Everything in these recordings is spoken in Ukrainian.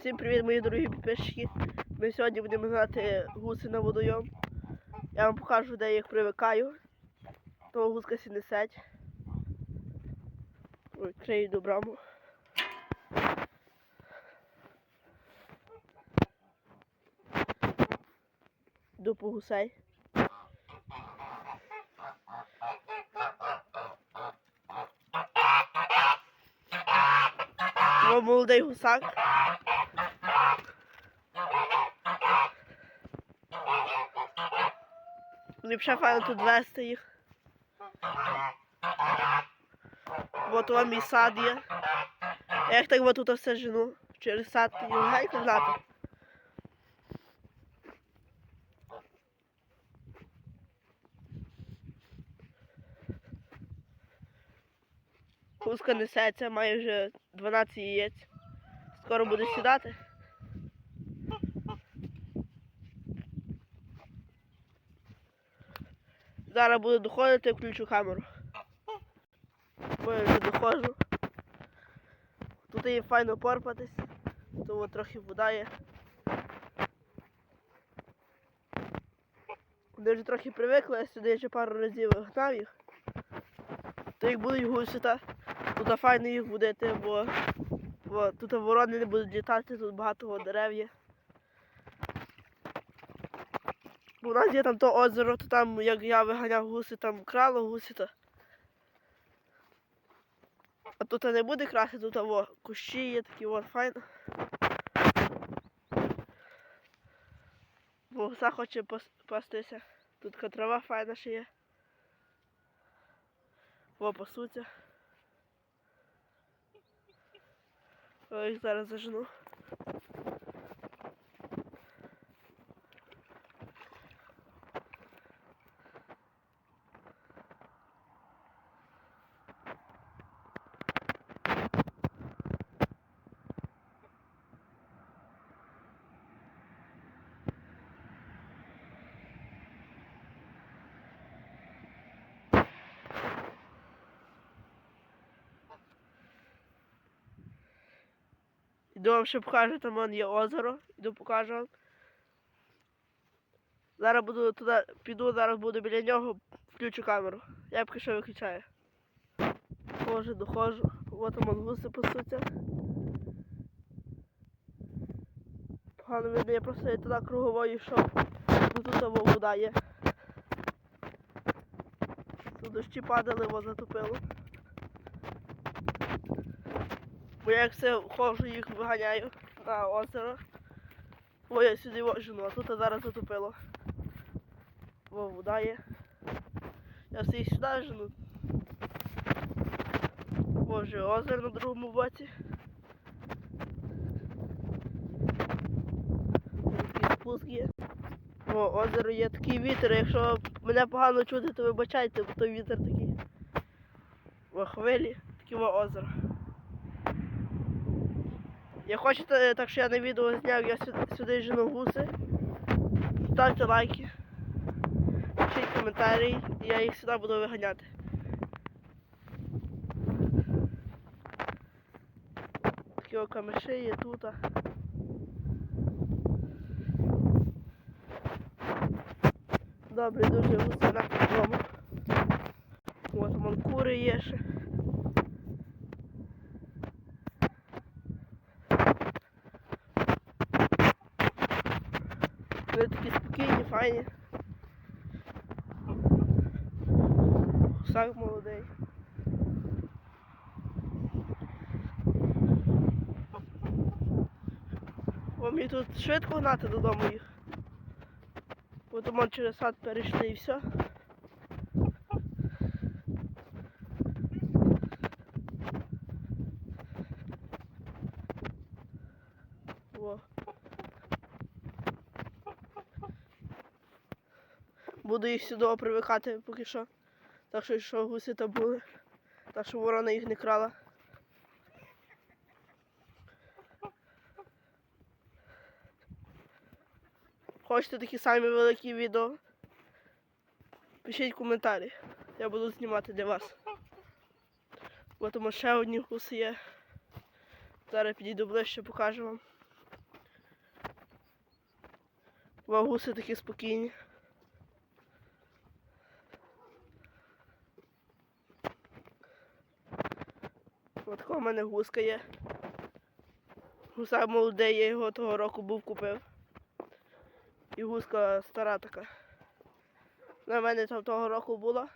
Всім привіт, мої дорогі підписчики. Ми сьогодні будемо гнати гуси на водойом. Я вам покажу, де я їх привикаю. То гуска сі несеть. Відкрию браму. Йду по гусей. Молодий гусак. Ліпше файно тут вести їх. От вам мій сад є. Я їх так от тут все жену. Через сад гайку гнати. Гуска несеться, має вже 12 яєць. Скоро буде сідати. Зараз буду доходити, включу камеру. Бо я вже доходжу. Тут є файно порпатись, то от трохи вода є. Вони вже трохи привикли, я сюди вже пару разів гнав їх. То як будуть гусіта, тут файно їх будете, бо, бо тут ворони не будуть літати, тут багато дерев є. Бо у нас є там то озеро, то там, як я виганяв гуси, там крало гуси, то. А тут не буде краси, тут о, кущі є такі от файно. Бо гуса хоче пас- пастися. Тут трава файна ще є. О, пасуться. Ой, зараз зажену. Іду вам ще покажу, там вон є озеро. Іду покажу вам. Зараз буду туди, піду, зараз буду біля нього, включу камеру. Я поки що виключаю. Доходжу, доходжу. От там гуси пасуться. Погано видно, я просто туди круговою йшов. Ну тут там вода є. Тут дощі падали, воно затопило. Бо я як все ходжу, їх виганяю на озеро. Бо я сюди вожу, а тут зараз затопило. Бо вода є. Я все їх сюди жену. Боже, озеро на другому боці. Такий спуск є. О, озеро є такий вітер. Якщо мене погано чути, то вибачайте, бо той вітер такий. О, хвилі, таке озеро. Як хочете, так що я на відео зняв, я сюди, сюди жену гуси. Ставте лайки, пишіть коментарі, я їх сюди буду виганяти. Такі о камеші є тут. Добре, дуже гусина додому. От вон кури є ще. Файні. Гусак молодий. О, мені тут швидко гнати додому їх. Бо тому через сад перейшли і все. Во. Буду їх сюди привикати поки що. Так що що гуси там були. Так що ворона їх не крала. Хочете такі самі великі відео? Пишіть коментарі. Я буду знімати для вас. Бо тому ще одні гуси є. Зараз підійду ближче, покажу вам. Вагуси такі спокійні. От така в мене гуска є. Гусак молодий, я його того року був купив. І гуска стара така. На мене там того року була.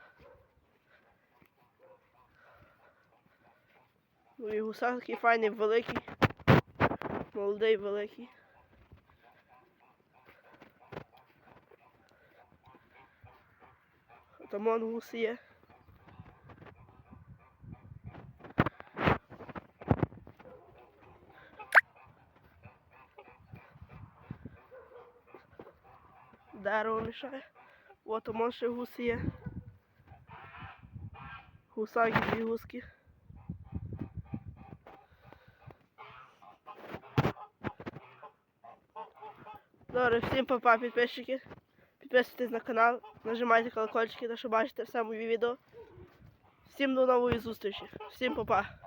Ну і гусак такий файний, великий. Молодий, великий. Там он гуси є. Дерево мішає. От там ще гуси є. Гусак і дві гуски. Добре, всім папа, підписчики. Підписуйтесь на канал, нажимайте колокольчики, щоб бачите все мої відео. Всім до нової зустрічі. Всім папа.